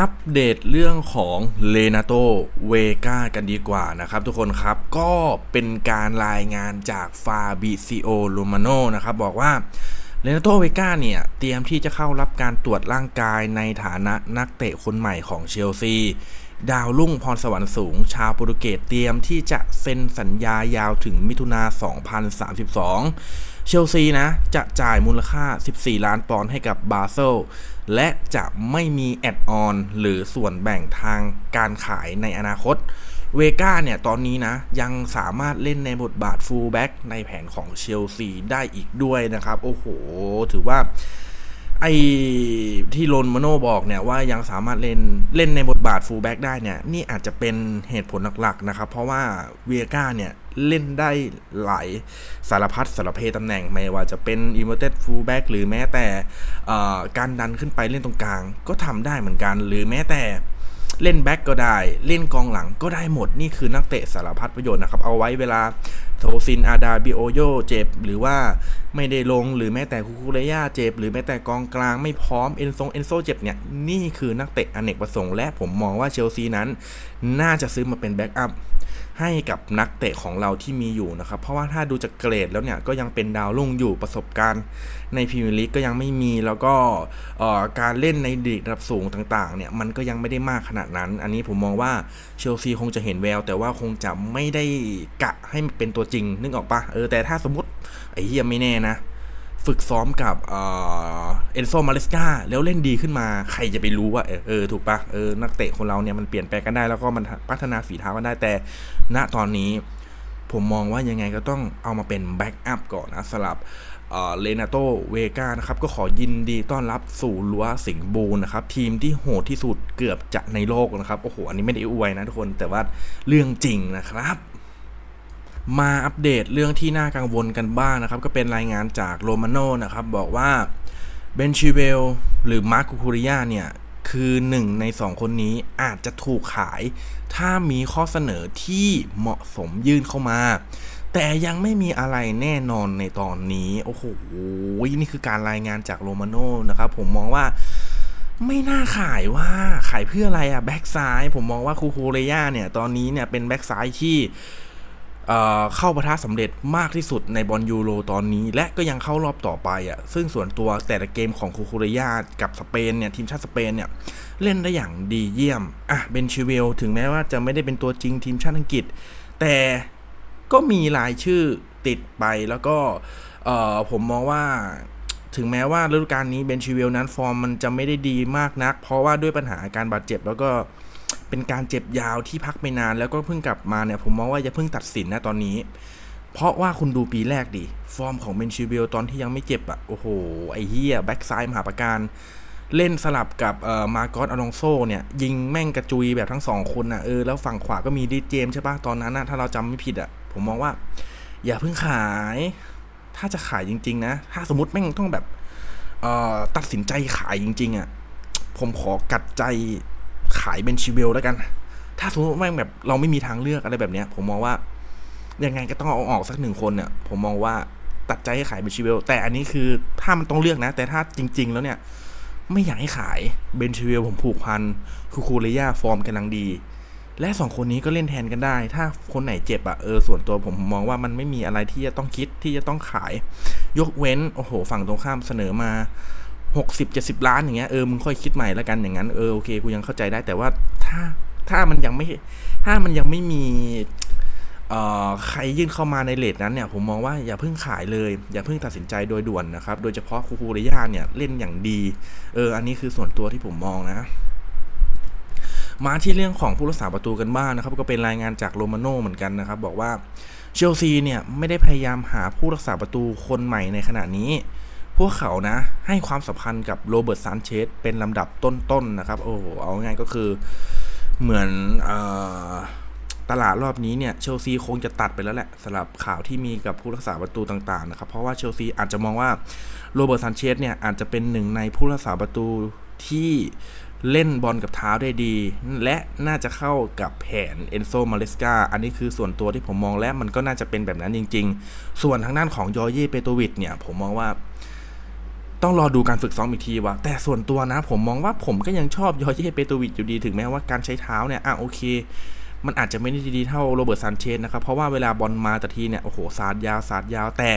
อัปเดตเรื่องของเลนาโตเวกากันดีกว่านะครับทุกคนครับก็เป็นการรายงานจากฟาบิซิโอลูมาโนนะครับบอกว่าเลนาโตเวกาเนี่ยเตรียมที่จะเข้ารับการตรวจร่างกายในฐานะนักเตะคนใหม่ของเชลซี ดาวรุ่งพรสวรรค์สูง ชาวโปรตุเกสเตรียมที่จะเซ็นสัญญายาวถึงมิถุนา 2032 เชลซีนะ จะจ่ายมูลค่า 14 ล้านปอนด์ให้กับบาเซล และจะไม่มีแอดออนหรือส่วนแบ่งทางการขายในอนาคต เวก้าเนี่ยตอนนี้นะ ยังสามารถเล่นในบทบาทฟูลแบ็กในแผนของเชลซีได้อีกด้วยนะครับ โอ้โห ถือว่า ไอ้ที่โรนมโนบอกเนี่ยว่ายังสามารถเล่นเล่นในบทบาทฟูลแบ็กได้เนี่ย นี่อาจจะเป็นเหตุผลหลักๆนะครับ เพราะว่าเวียก้าเนี่ยเล่นได้หลายสารพัดสารเพตำแหน่งไม่ว่าจะเป็น inverted fullback หรือแม้แต่การดันขึ้นไปเล่นตรงกลาง ก็ทำได้เหมือนกัน หรือแม้แต่ เล่นแบ็กก็ได้ เล่นกองหลังก็ได้หมดนี่คือนักเตะสารพัดประโยชน์นะครับ เอาไว้เวลาโทซินอาดาบิโอโยเจ็บ หรือว่าไม่ได้ลงหรือแม้แต่คูคูเรย่าเจ็บ หรือแม้แต่กองกลางไม่พร้อมเอนซงเอนโซเจ็บเนี่ยนี่คือนักเตะอเนกประสงค์และผมมองว่าเชลซีนั้น น่าจะซื้อมาเป็นแบ็กอัพ ให้กับนักเตะของเราที่มีอยู่นะครับ เพราะว่าถ้าดูจากเกรดแล้วเนี่ยก็ยังเป็นดาวรุ่งอยู่ประสบการณ์ ในพรีเมียร์ลีกก็ยังไม่มีแล้วก็การเล่นในดีระดับสูงต่างๆเนี่ยมันก็ยังไม่ได้มากขนาดนั้น อันนี้ผมมองว่าเชลซีคงจะเห็นแวว แต่ว่าคงจะไม่ได้กะให้เป็นตัวจริงนึกออกปะเออแต่ถ้าสมมติไอ้เฮียไม่แน่นะ ฝึกซ้อมกับเอ็นโซมาเลสกาแล้วเล่นดีขึ้นมาใครจะไปรู้ว่าเออถูกปะเออนักเตะคนเราเนี่ยมันเปลี่ยนแปลงกันได้แล้วก็มันพัฒนาฝีเท้ากันได้แต่ ณตอนนี้ผมมองว่ายังไงก็ต้องเอามาเป็นแบ็กอัพก่อนนะสำหรับเลนาโตเวกานะครับ ก็ขอยินดีต้อนรับสู่ลัวสิงบูนะครับ ทีมที่โหดที่สุดเกือบจะในโลกนะครับ โอ้โห อันนี้ไม่ได้อวยนะทุกคนแต่ว่าเรื่องจริงนะครับ มาอัปเดตเรื่องที่น่ากังวลกันบ้างนะครับ ก็เป็นรายงานจากโรมาโนนะครับ บอกว่าเบนชิเวลหรือมาร์คูคูริยาเนี่ย คือหนึ่งในสองคนนี้อาจจะถูกขาย ถ้ามีข้อเสนอที่เหมาะสมยื่นเข้ามา แต่ยังไม่มีอะไรแน่นอนในตอนนี้ โอ้โห นี่คือการรายงานจากโรมาโนนะครับ ผมมองว่าไม่น่าขายว่าขายเพื่ออะไรอะแบ็กซ้ายผมมองว่าคูคูเรย่าเนี่ย ตอนนี้เนี่ยเป็นแบ็กซ้ายที่ เข้าประทะสำเร็จมากที่สุดในบอลยูโรตอนนี้ และก็ยังเข้ารอบต่อไปอะซึ่งส่วนตัวแต่ละเกมของคูคูเรยากับสเปนเนี่ยทีมชาติสเปนเนี่ยเล่นได้อย่างดีเยี่ยมอะเบนชิเวลถึงแม้ว่าจะไม่ได้เป็นตัวจริงทีมชาติอังกฤษ แต่ก็มีรายชื่อติดไปแล้วก็ผมมองว่าถึงแม้ว่าฤดูกาลนี้เบนชิเวลนั้นฟอร์มมันจะไม่ได้ดีมากนัก เพราะว่าด้วยปัญหาการบาดเจ็บแล้วก็ เป็นการเจ็บยาวที่พักไปนานแล้วก็เพิ่งกลับมาเนี่ยผมมองว่าอย่าเพิ่งตัดสินนะตอนนี้ เพราะว่าคุณดูปีแรกดิ ฟอร์มของเบนชิเบลตอนที่ยังไม่เจ็บอะ่ะโอ้โห ไอ้เฮียแบ็กซ้ายมหาประการเล่นสลับกับเอ่อมาร์กอสอลองโซเนี่ย ยิงแม่งกระจุยแบบทั้งสองคนอะ่ะเออแล้วฝั่งขวาก็มีดีเจมใช่ปะตอนนั้นนะถ้าเราจำไม่ผิดอะ่ะ ผมมองว่า อย่าเพิ่งขาย ถ้าจะขายจริง ๆ นะ ถ้าสมมติแม่งต้องแบบเอ่อตัดสินใจขายจริง ๆอะ่ะผมขอกัดใจ ขายเบนชิเวลแล้วกัน ถ้าสมมติว่าแบบเราไม่มีทางเลือกอะไรแบบเนี้ย ผมมองว่ายังไงก็ต้องเอาออกสักหนึ่งคนเนี่ย ผมมองว่าตัดใจให้ขายเบนชิเวลแต่อันนี้คือถ้ามันต้องเลือกนะ แต่ถ้าจริง ๆ แล้วเนี่ย ไม่อยากให้ขายเบนชิเวลผมผูกพันคูคูเรย่าฟอร์มกำลังดี และสองคนนี้ก็เล่นแทนกันได้ ถ้าคนไหนเจ็บอะเออส่วนตัวผมมองว่ามันไม่มีอะไรที่จะต้องคิดที่จะต้องขาย ยกเว้นโอ้โห ฝั่งตรงข้ามเสนอมา หกสิบเจ็ดสิบล้านอย่างเงี้ยเออมึงค่อยคิดใหม่แล้วกันอย่างนั้นเออโอเคกูยังเข้าใจได้แต่ว่าถ้าถ้ามันยังไม่ถ้ามันยังไม่มีเอ่อใครยื่นเข้ามาในเลทนั้นเนี่ยผมมองว่าอย่าเพิ่งขายเลย อย่าเพิ่งตัดสินใจโดยด่วนนะครับ โดยเฉพาะคูคูเรย่าเนี่ยเล่นอย่างดีเอออันนี้คือส่วนตัวที่ผมมองนะ มาที่เรื่องของผู้รักษาประตูกันบ้างนะครับ ก็เป็นรายงานจากโรมาโน่เหมือนกันนะครับ บอกว่าเชลซีเนี่ยไม่ได้พยายามหาผู้รักษาประตูคนใหม่ในขณะนี้ พวกเขานะให้ความสำคัญกับโรเบิร์ตซานเชสเป็นลำดับต้นๆนนะครับ โอ้โหเอาง่ายก็คือเหมือนอตลาดรอบนี้เนี่ยเชลซีคงจะตัดไปแล้วแหละสำหรับข่าวที่มีกับผู้รักษาประตูต่างๆนะครับเพราะว่าเชลซีอาจจะมองว่าโรเบิร์ตซานเชสเนี่ยอาจจะเป็นหนึ่งในผู้รักษาประตูที่เล่นบอลกับเท้าได้ดี และน่าจะเข้ากับแผนเอนโซมาเลสกาอันนี้คือส่วนตัวที่ผมมองและมันก็น่าจะเป็นแบบนั้นจริง ๆ ส่วนทางด้านของยอเย่เปโตวิดเนี่ยผมมองว่า ต้องรอดูการฝึกซ้อมอีกทีว่าแต่ส่วนตัวนะ ผมมองว่าผมก็ยังชอบยอร์เย่เปโตวิชอยู่ดีถึงแม้ว่าการใช้เท้าเนี่ยอะโอเค มันอาจจะไม่ได้ดีเท่าโรเบิร์ตซานเชสนะครับเพราะว่าเวลาบอลมาแต่ทีเนี่ยโอ้โหสาดยาวสาดยาวแต่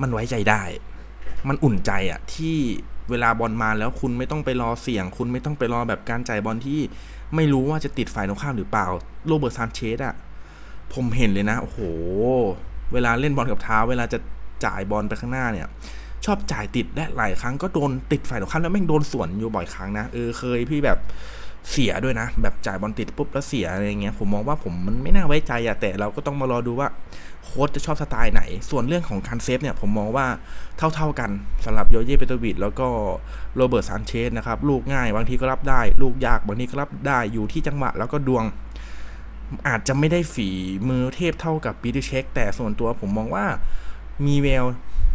มันไว้ใจได้ มันอุ่นใจอะที่เวลาบอลมาแล้วคุณไม่ต้องไปรอเสี่ยง คุณไม่ต้องไปรอแบบการจ่ายบอลที่ไม่รู้ว่าจะติดฝ่ายตรงข้ามหรือเปล่าโรเบิร์ตซานเชสอะผมเห็นเลยนะโอ้โห เวลาเล่นบอลกับเท้า เวลาจะจ่ายบอลไปข้างหน้าเนี่ย ชอบจ่ายติดและหลายครั้งก็โดนติดฝ่ายตรงข้ามแล้วแม่งโดนสวนอยู่บ่อยครั้งนะเออเคยพี่แบบเสียด้วยนะ แบบจ่ายบอลติดปุ๊บแล้วเสียอะไรเงี้ยผมมองว่าผมมันไม่น่าไว้ใจอะแต่เราก็ต้องมารอดูว่าโค้ชจะชอบสไตล์ไหน ส่วนเรื่องของการเซฟเนี่ยผมมองว่าเท่าๆกันสำหรับโยเย่เปโตวิดแล้วก็โรเบิร์ตซานเชสนะครับลูกง่ายบางทีก็รับได้ ลูกยากบางทีก็รับได้อยู่ที่จังหวะแล้วก็ดวง อาจจะไม่ได้ฝีมือเทพเท่ากับปีเตอร์เช็คแต่ส่วนตัวผมมองว่ามีแวว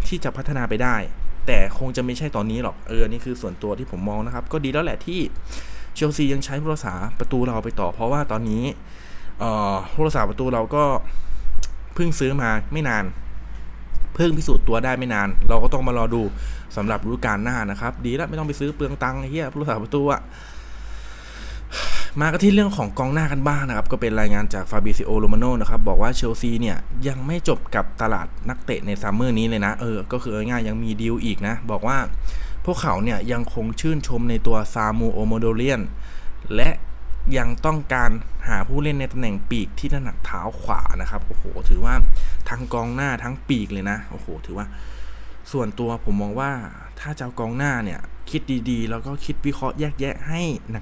ที่จะพัฒนาไปได้ แต่คงจะไม่ใช่ตอนนี้หรอกเออนี่คือส่วนตัวที่ผมมองนะครับ ก็ดีแล้วแหละที่เชลซียังใช้ผู้รักษาประตูเราไปต่อ เพราะว่าตอนนี้ผู้รักษาประตูเราก็เพิ่งซื้อมาไม่นาน เพิ่งพิสูจน์ตัวได้ไม่นาน เราก็ต้องมารอดูสำหรับฤดูกาลหน้านะครับ ดีแล้วไม่ต้องไปซื้อเปลืองตังค์เหี้ยผู้รักษาประตูอะ มากันที่เรื่องของกองหน้ากันบ้างนะครับ ก็เป็นรายงานจากฟาบิซิโอโรมาโนนะครับ บอกว่าเชลซีเนี่ย ยังไม่จบกับตลาดนักเตะในซัมเมอร์นี้เลยนะ เออ ก็คือง่ายๆยังมีดีลอีกนะ บอกว่าพวกเขาเนี่ย ยังคงชื่นชมในตัวซามูโอโมโดเลียน และยังต้องการหาผู้เล่นในตำแหน่งปีกที่ถนัดเท้าขวานะครับ โอ้โห ถือว่าทั้งกองหน้าทั้งปีกเลยนะ โอ้โห ถือว่า ส่วนตัวผมมองว่าถ้าเจะเอากองหน้าเนี่ย คิดดีๆ แล้วก็คิดวิเคราะห์แยกแยะให้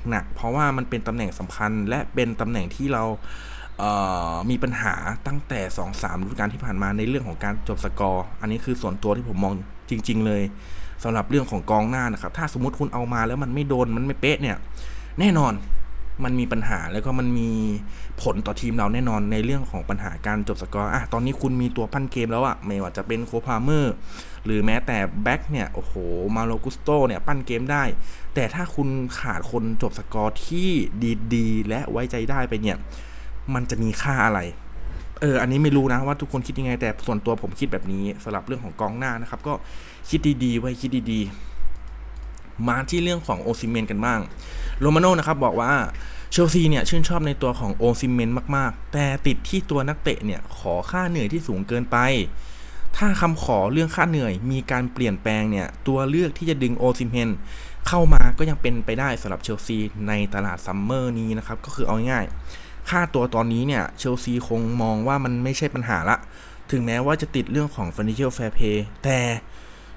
หนักๆ เพราะว่ามันเป็นตำแหน่งสำคัญ และเป็นตำแหน่งที่เรามีปัญหาตั้งแต่ 2-3ฤดูกาลที่ผ่านมาในเรื่องของการจบสกอร์ อันนี้คือส่วนตัวที่ผมมองจริง ๆ เลยสำหรับเรื่องของกองหน้านะครับ ถ้าสมมติคุณเอามาแล้วมันไม่โดนมันไม่เป๊ะเนี่ย แน่นอน มันมีปัญหาแล้วก็มันมีผลต่อทีมเราแน่นอนในเรื่องของปัญหาการจบสกอร์อะตอนนี้คุณมีตัวปั้นเกมแล้วอะไม่ว่าจะเป็นโคพาเมอร์หรือแม้แต่แบ็กเนี่ย โอ้โห มาโลกุสโตเนี่ยปั้นเกมได้ แต่ถ้าคุณขาดคนจบสกอร์ที่ดีๆ และไว้ใจได้ไปเนี่ย มันจะมีค่าอะไร เออ อันนี้ไม่รู้นะว่าทุกคนคิดยังไง แต่ส่วนตัวผมคิดแบบนี้สำหรับเรื่องของกองหน้านะครับ ก็คิดดีๆ ไว้คิดดีๆ มาที่เรื่องของโอซิเมนกันบ้างโรมาโน่นะครับบอกว่าเชลซีเนี่ยชื่นชอบในตัวของโอซิเมนมาก ๆ แต่ติดที่ตัวนักเตะเนี่ยขอค่าเหนื่อยที่สูงเกินไป ถ้าคำขอเรื่องค่าเหนื่อยมีการเปลี่ยนแปลงเนี่ยตัวเลือกที่จะดึงโอซิเมนเข้ามาก็ยังเป็นไปได้สำหรับเชลซีในตลาดซัมเมอร์นี้นะครับก็คือเอาง่ายๆค่าตัวตอนนี้เนี่ยเชลซีคงมองว่ามันไม่ใช่ปัญหาละ ถึงแม้ว่าจะติดเรื่องของ financial fair play แต่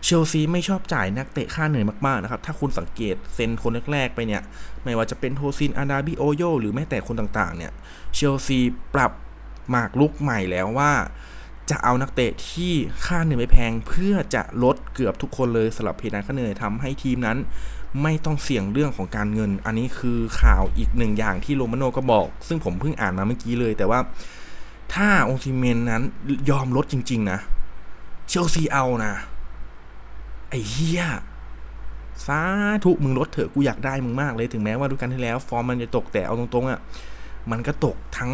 เชลซีไม่ชอบจ่ายนักเตะค่าเหนื่อยมากๆนะครับ ถ้าคุณสังเกตเซ็นคนแรกๆไปเนี่ย ไม่ว่าจะเป็นโทซินอาดาบิโอโยหรือแม้แต่คนต่างๆเนี่ย เชลซีปรับหมากลุกใหม่แล้วว่า จะเอานักเตะที่ค่าเหนื่อยไม่แพงเพื่อจะลดเกือบทุกคนเลยสำหรับเพดานค่าเหนื่อยทำให้ทีมนั้น ไม่ต้องเสี่ยงเรื่องของการเงิน อันนี้คือข่าวอีกหนึ่งอย่างที่โรมาโนก็บอก ซึ่งผมเพิ่งอ่านมาเมื่อกี้เลย แต่ว่าถ้าองซิเมนนั้นยอมลดจริง ๆ นะ เชลซีเอานะ ไอ้เหี้ยสาธุมึงลดเถอะกูอยากได้มึงมากเลยถึงแม้ว่าดูกันที่แล้ว ฟอร์มมันจะตกแต่เอาตรงๆอะ่ะมันก็ตกทั้ง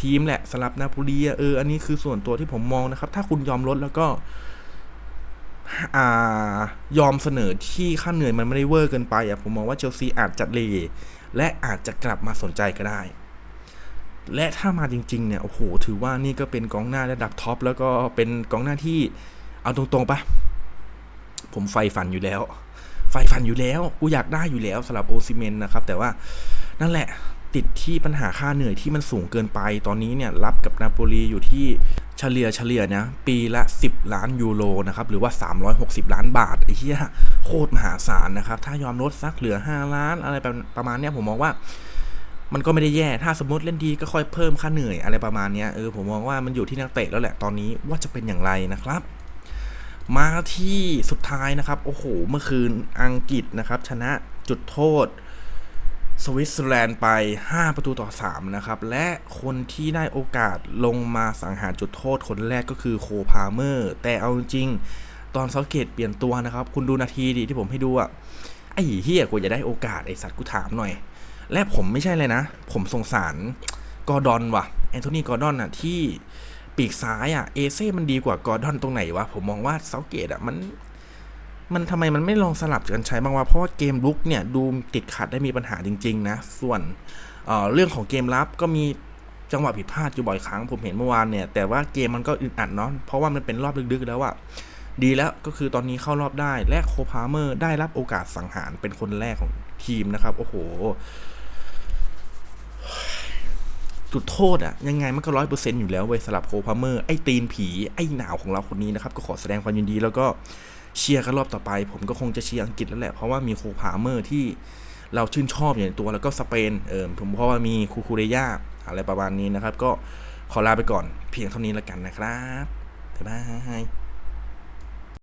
ทีมแหละสำหรับนาโปลีเอออันนี้คือส่วนตัวที่ผมมองนะครับ ถ้าคุณยอมลดแล้วก็อ่ายอมเสนอที่ค่าเหนื่อยมันไม่ได้เวอร์เกินไปอะผมมองว่าเชลซีอาจจะเลและอาจจะกลับมาสนใจก็ได้ และถ้ามาจริง ๆ เนี่ย โอ้โห ถือว่านี่ก็เป็นกองหน้าระดับท็อปแล้วก็เป็นกองหน้าที่เอาตรงๆปะ ผมไฟฝันอยู่แล้ว ไฟฝันอยู่แล้ว กูอยากได้อยู่แล้วสำหรับโอซิเมนนะครับ แต่ว่านั่นแหละติดที่ปัญหาค่าเหนื่อยที่มันสูงเกินไป ตอนนี้เนี่ยรับกับนาโปลีอยู่ที่เฉลี่ยเฉลี่ยนะปีละ 10 ล้านยูโรนะครับ หรือว่า 360 ล้านบาทไอ้เหี้ยโคตรมหาศาลนะครับ ถ้ายอมลดสักเหลือ 5 ล้านอะไรประมาณเนี้ยผมมองว่า มันก็ไม่ได้แย่ถ้าสมมติเล่นดีก็ค่อยเพิ่มค่าเหนื่อยอะไรประมาณเนี้ยเออผมมองว่ามันอยู่ที่นักเตะแล้วแหละตอนนี้ว่าจะเป็นอย่างไรนะครับ มาที่สุดท้ายนะครับ โอ้โห เมื่อคืนอังกฤษนะครับ ชนะจุดโทษ สวิตเซอร์แลนด์ไป 5 ประตูต่อ 3 นะครับ และคนที่ได้โอกาสลงมาสังหารจุดโทษคนแรกก็คือโคพาเมอร์ แต่เอาจริง ตอนเซาเกตเปลี่ยนตัวนะครับ คุณดูนาทีดิที่ผมให้ดูอะไอ้เฮียกูจะได้โอกาสไอ้สัตว์กูถามหน่อย และผมไม่ใช่เลยนะ ผมสงสารกอร์ดอนว่ะแอนโทนีกอร์ดอนอะที่ ปีกซ้ายอะเอเซ่มันดีกว่ากอร์ดอนตรงไหนวะ ผมมองว่าเซาเกตอะมัน มันทำไมมันไม่ลองสลับกันใช้บ้างวะเพราะว่าเกมลุกเนี่ยดูติดขัดได้มีปัญหาจริง ๆ นะ ส่วนเเรื่องของเกมรับก็มีจังหวะผิดพลาดอยู่บ่อยครั้งผมเห็นเมื่อวานเนี่ย แต่ว่าเกมมันก็อึดอัดเนาะเพราะว่ามันเป็นรอบลึกๆแล้วอะดีแล้วก็คือตอนนี้เข้ารอบได้และโคพาเมอร์ได้รับโอกาสสังหารเป็นคนแรกของทีมนะครับ โอ้โห จุดโทษอะยังไงมันก็ร้อยเปอร์เซ็นต์อยู่แล้วเว้ยสำหรับโคพาเมอร์ ไอ้ตีนผี ไอ้หนาวของเราคนนี้นะครับ ก็ขอแสดงความยินดีแล้วก็เชียร์กันรอบต่อไป ผมก็คงจะเชียร์อังกฤษแล้วแหละ เพราะว่ามีโคพาเมอร์ที่เราชื่นชอบอย่างในตัวแล้วก็สเปนเออผมเพราะว่ามีคูคูเรยาอะไรประมาณนี้นะครับ ก็ขอลาไปก่อนเพียงเท่านี้แล้วกันนะครับบ๊ายบาย